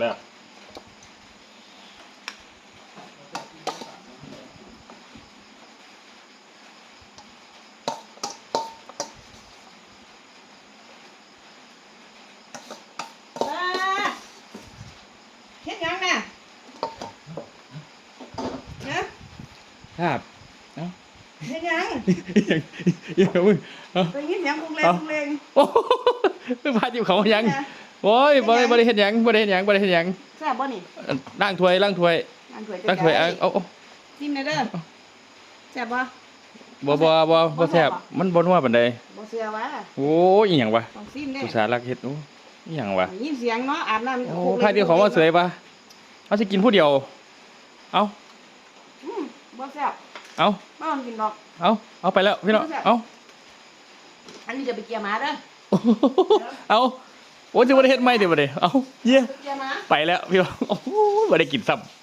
แล้ว ป้าเฮ็ดหยังน่ะนะครับ เอ้า เฮ็ดหยัง ยังยังมึงเอ้า ได้ยินเสียงคุงเลง เอ้า คุงเลง โอ้พาจิบเขายัง โอ้ยบ่ได้บ่ได้เฮ็ดหยังบ่ได้เฮ็ดหยังบ่ได้เฮ็ดหยังแซ่บบ่นี่ล้างถ้วยล้างถ้วยงานถ้วยล้างถ้วยเอาเอาเอาจิ้มหน่อยเด้อแซ่บบ่บ่บ่บ่บ่แซ่บมันบ่นัวปานใดบ่เชื่อวะโอ้ยอีหยังวะต้องซิมเด้อุตส่าห์รักเฮ็ดโอ้อีหยังวะได้ยินเสียงเนาะอาบน้ำโอ้พาเดียวเขามาเสยปะเอาสิกินผู้เดียว เอาอืมบ่แซ่บเอาบ่ต้องกินดอกเอาเอาไปแล้วพี่น้องเอาอันนี้จะไปเกียร์หมาเด้อเอา โอ้ยจะบ่ได้เฮ็ดไหมเดี๋ยวบ่ได้เอาเยี่ยไปเกียร์หมาไปแล้วพี่น้องโอ้โหบ่ได้กินซ้ำ